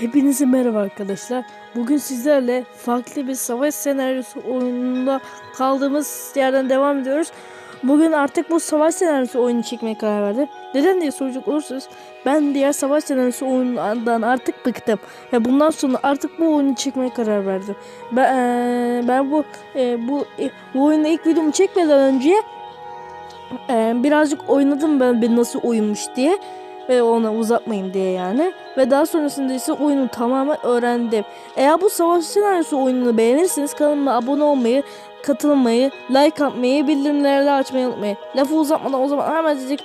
Hepinize merhaba arkadaşlar. Bugün sizlerle farklı bir savaş senaryosu oyununda kaldığımız yerden devam ediyoruz. Bugün artık bu savaş senaryosu oyunu çekmeye karar verdim. Neden diye soracak olursanız ben diğer savaş senaryosu oyunundan artık bıktım. Ve bundan sonra artık bu oyunu çekmeye karar verdim. Ben, eee, ben bu eee, bu e, bu oyunda ilk videomu çekmeden önce eee, birazcık oynadım ben, ben nasıl oyunmuş diye ve ona uzatmayayım diye yani. Ve daha sonrasında ise oyunu tamamen öğrendim. Eğer bu savaş senaryosu oyununu beğenirseniz kanalıma abone olmayı, katılmayı, like atmayı, bildirimleri de açmayı unutmayın. Lafı uzatmadan o zaman hemencik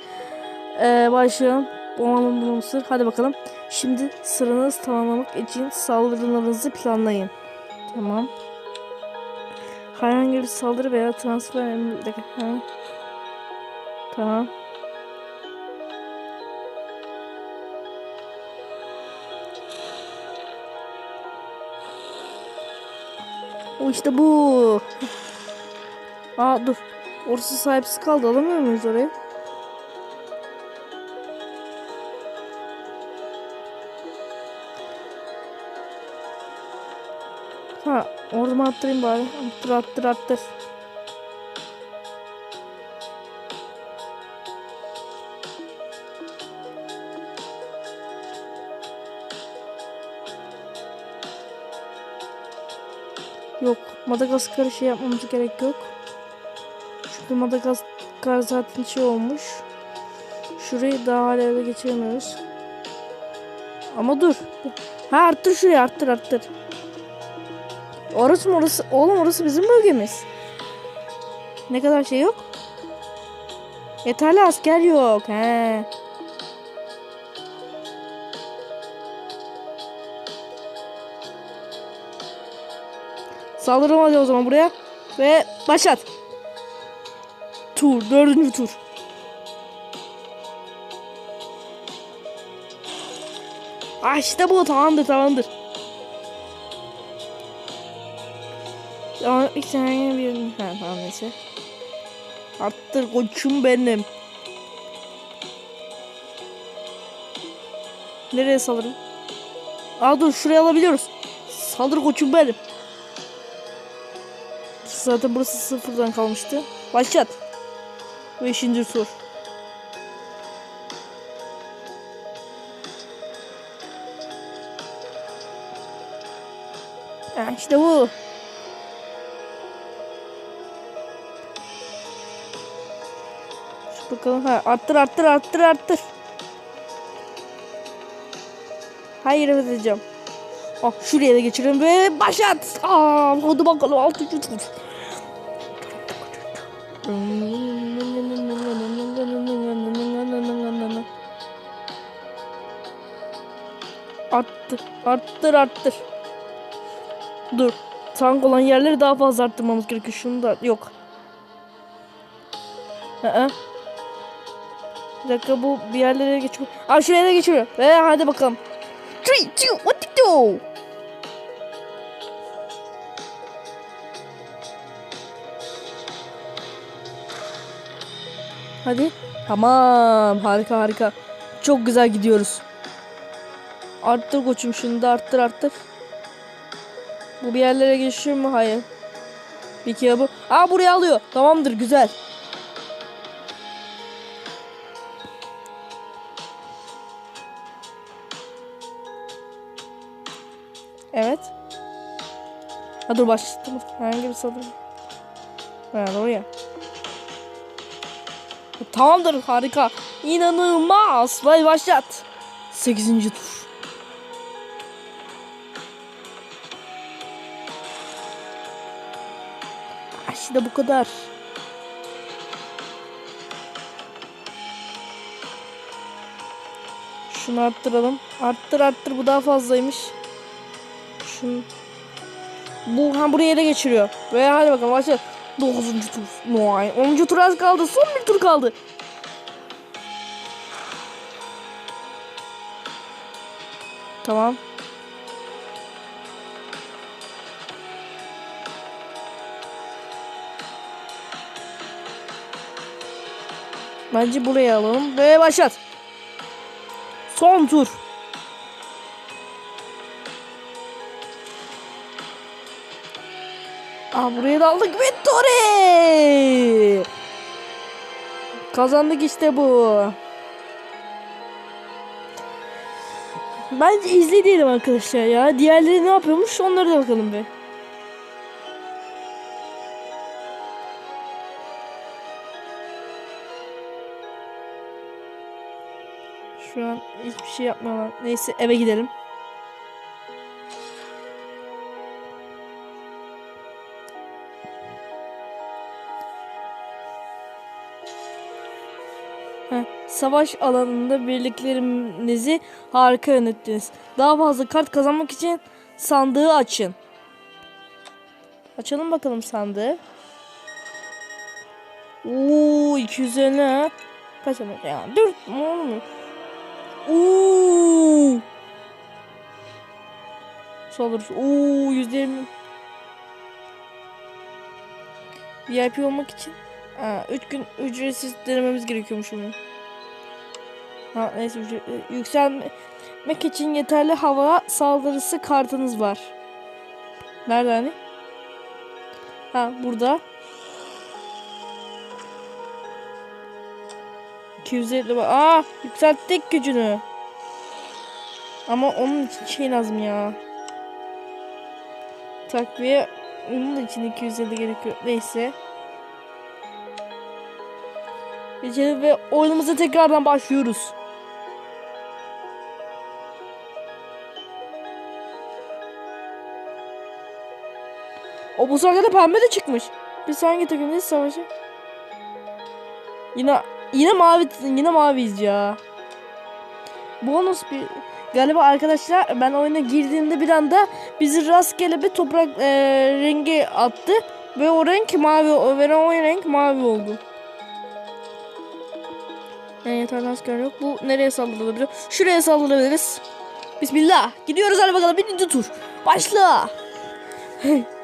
eee başlayalım. Boğalım bunu mısır. Hadi bakalım. Şimdi sıranızı tamamlamak için saldırılarınızı planlayın. Tamam. Herhangi bir saldırı veya transfer... Ha. Tamam. O işte bu. Aa dur. Orası sahipsiz kaldı. Alamıyor muyuz orayı? Ha orada attırayım bari. Attır attır attır. Madagaskar'ı şey yapmamız gerek yok. Çünkü Madagaskar zaten şey olmuş. Şurayı daha hala ele geçiremiyoruz. Ama dur. Ha arttır şurayı arttır arttır. Orası mı orası? Oğlum orası bizim bölgemiz. Ne kadar şey yok? Yeterli asker yok. He. Saldıralım hadi o zaman buraya. Ve başlat. Tur. Dördüncü tur. Ah işte bu tamamdır tamamdır. Ama bir saniye bir... Ha tamam neyse. Arttır koçum benim. Nereye saldırayım? Aa dur şuraya alabiliyoruz. Saldır koçum benim. Zaten burası sıfırdan kalmıştı. Başlat. Beşinci tur. Ha, işte bu. Şu bakalım. Ha, arttır arttır arttır arttır. Hayır edeceğim. Ah, şuraya da geçirelim ve başlat. Aa, hadi bakalım altıncı tur. Arttır, arttır, arttır. Dur. Tank olan yerleri daha fazla arttırmamız gerekiyor. Şunu da yok. Aa. Bir dakika bu bir yerlere geçiyor. Aa şuraya da geçiyor. Ve hadi bakalım. 3, 2, 1, 2. Hadi. Tamam. Harika harika. Çok güzel gidiyoruz. Arttır koçum şunu da arttır arttır. Bu bir yerlere geçiyor mu? Hayır. Bir bu. Aa buraya alıyor. Tamamdır güzel. Evet. Ha dur başlattım. Herhangi bir saldırı. Ha oraya. Tamamdır harika. İnanılmaz. Vay başlat. 8. tur. İşte bu kadar. Şunu arttıralım. Arttır arttır bu daha fazlaymış. Şunu. Bu ha buraya ele geçiriyor. Ve hadi bakalım başla. 9. tur. Vay. 10. tur az kaldı. Son bir tur kaldı. Tamam. Bence buraya alalım ve başlat. Son tur. Aa buraya da aldık. Victory! Kazandık işte bu. Bence izleyelim arkadaşlar ya. Diğerleri ne yapıyormuş onlara da bakalım bir. Şu an hiçbir şey yapmıyorlar. Neyse eve gidelim. Savaş alanında birliklerinizi harika yönettiniz. Daha fazla kart kazanmak için sandığı açın. Açalım bakalım sandığı. Oo 250 ha. Kaç ama ya? 4 mu oğlum? Oo. Saldırış. Oo %20. VIP olmak için 3 gün ücretsiz denememiz gerekiyormuş bunu. Ha neyse yükselmek için yeterli hava saldırısı kartınız var. Nerede hani? Ha burada. 250 var. Aa yükselttik gücünü. Ama onun için şey lazım ya. Takviye onun için 250 gerekiyor. Neyse. Geçelim ve oyunumuza tekrardan başlıyoruz. O bu de pembe de çıkmış. Biz hangi takımdayız savaşı? Yine yine mavi yine maviyiz ya. Bonus bir galiba arkadaşlar ben oyuna girdiğimde bir anda bizi rastgele bir toprak e, rengi attı ve o renk mavi veren o renk mavi oldu. Yani yeterli asker yok. Bu nereye saldırılabilir? Şuraya saldırabiliriz. Bismillah. Gidiyoruz hadi bakalım. Birinci tur. Başla.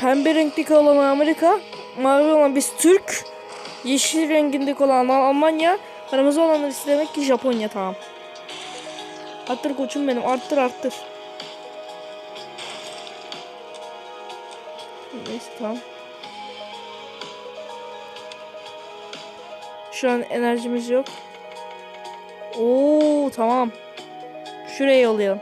Pembe renkteki olan Amerika. Mavi olan biz Türk. Yeşil rengindeki olan Almanya. Kırmızı olanlar istemek ki Japonya tamam. Arttır koçum benim. Arttır arttır. Neyse tamam. Şu an enerjimiz yok. Oo tamam. Şuraya yollayalım.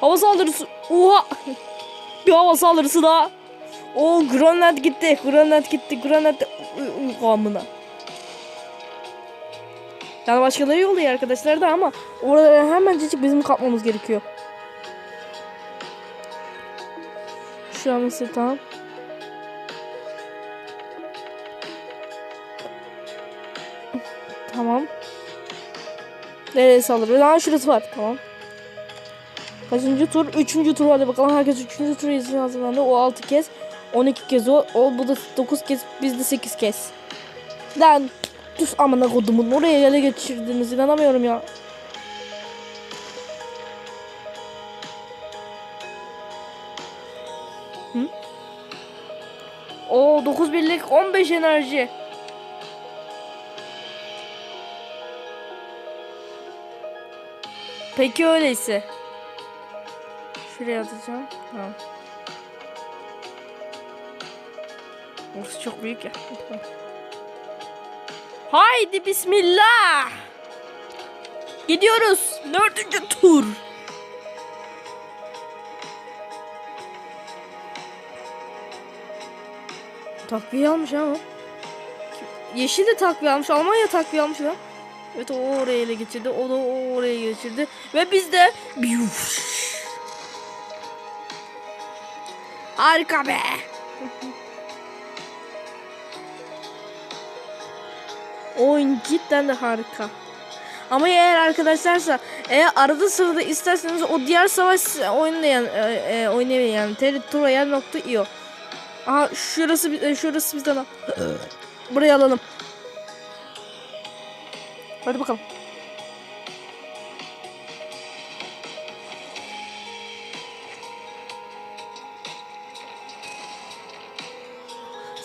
Hava saldırısı. Oha. Bir hava saldırısı daha. O Grönland gitti. Grönland gitti. Grönland kamına. Yani başkaları yolluyor arkadaşlar da ama orada hemencecik bizim kapmamız gerekiyor. Şu an mesela tamam. Tamam. Nereye saldırıyor? Lan şurası var. Tamam. Kaçıncı tur? Üçüncü tur hadi bakalım. Herkes üçüncü tur için hazırlandı. O altı kez. 12 kez o. O bu da 9 kez. Biz de 8 kez. Lan Dur amına kodumun oraya ele geçirdiniz inanamıyorum ya. Oo 9 birlik 15 enerji. Peki öyleyse. Şuraya atacağım. Tamam. Burası çok büyük ya. Haydi bismillah. Gidiyoruz. Dördüncü tur. Takviye almış ama. Yeşil de takviye almış. Almanya takviye almış lan. Evet o oraya ele geçirdi. O da oraya geçirdi. Ve biz de Harika be. Oyun cidden de harika. Ama eğer arkadaşlarsa eğer arada sırada isterseniz o diğer savaş oyunu da yani, e, e, oynayabilir yani territorial.io Aha şurası e, şurası bizden al. Buraya alalım. Hadi bakalım.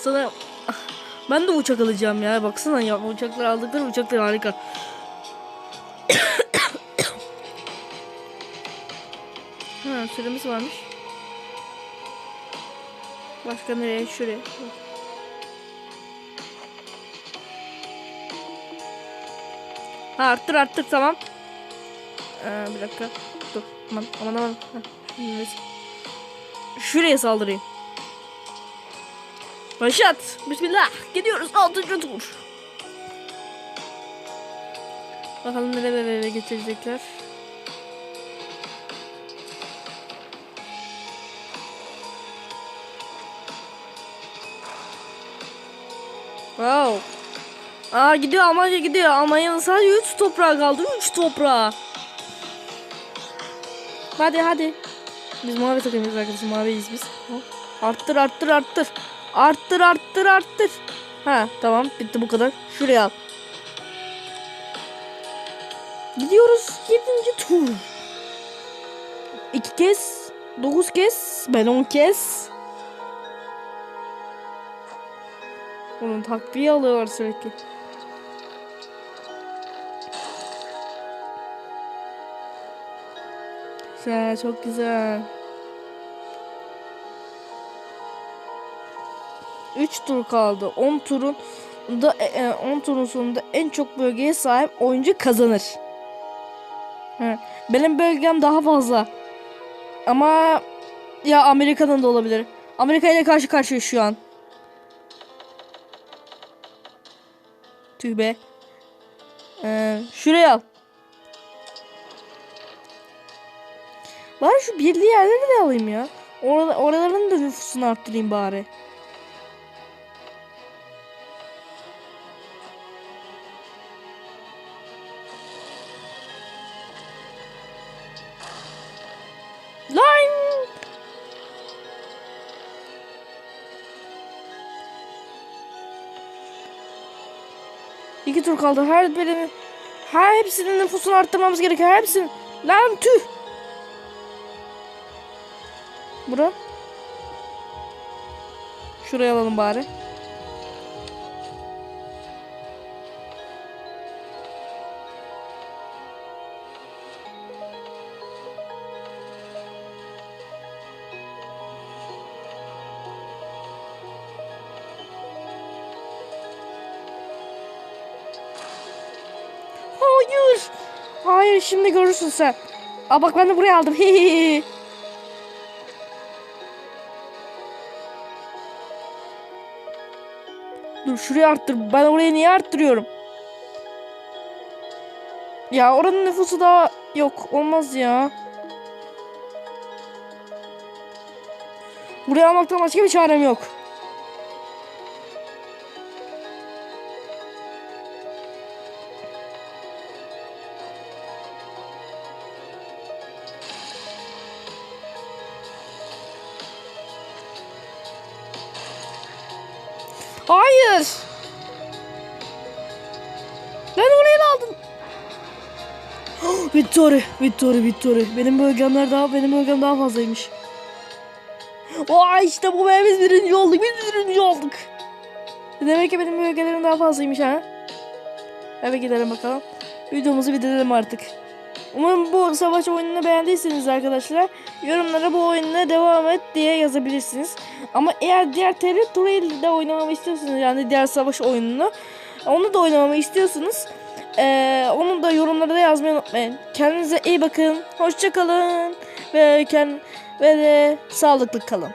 Sana Ah, ben de uçak alacağım ya. Baksana ya uçaklar aldıkları uçaklar harika. ha süremiz varmış. Başka nereye? Şuraya. Ha arttır arttır tamam. Ee, bir dakika. Dur. Aman aman aman. Şuraya saldırayım. Başlat. Bismillah. Gidiyoruz. Altıncı tur. Bakalım nerelere getirecekler. Wow. Aa gidiyor Almanya gidiyor. Almanya'nın sadece 3 toprağı kaldı. 3 toprağı. Hadi hadi. Biz mavi takımıyız arkadaşlar. Maviyiz biz. Arttır arttır arttır. Arttır arttır arttır. Ha tamam bitti bu kadar. Şuraya al. Gidiyoruz 7. tur. 2 kez, 9 kez, ben 10 kez. Onun takviye alıyorlar sürekli. Güzel, çok güzel. 3 tur kaldı. 10 turun da 10 turun sonunda en çok bölgeye sahip oyuncu kazanır. Benim bölgem daha fazla. Ama ya Amerika'nın da olabilir. Amerika ile karşı karşıya şu an. Tüh be. Ee, şuraya al. Bari şu birliği yerleri de alayım ya. Orada, oraların da nüfusunu arttırayım bari. İki tur kaldı. Her birinin her hepsinin nüfusunu arttırmamız gerekiyor. Hepsinin. Lan tüh. Bura. Şuraya alalım bari. Şimdi görürsün sen. Aa bak ben de buraya aldım. Dur şuraya arttır. Ben oraya niye arttırıyorum? Ya oranın nüfusu daha yok. Olmaz ya. Buraya almaktan başka bir çarem yok. Hayır. Ben oraya da aldım. Victory, Victory, Victory. Benim bölgemler daha, benim bölgem daha fazlaymış. Aa işte bu biz birinci olduk, biz birinci olduk. Demek ki benim bölgelerim daha fazlaymış ha. Eve gidelim bakalım. Videomuzu bitirelim artık. Umarım bu savaş oyununu beğendiyseniz arkadaşlar yorumlara bu oyununa devam et diye yazabilirsiniz. Ama eğer diğer Territory de oynamamı istiyorsanız yani diğer savaş oyununu onu da oynamamı istiyorsanız eee, onu da yorumlara da yazmayı unutmayın. Kendinize iyi bakın. Hoşçakalın ve, kend ve de sağlıklı kalın.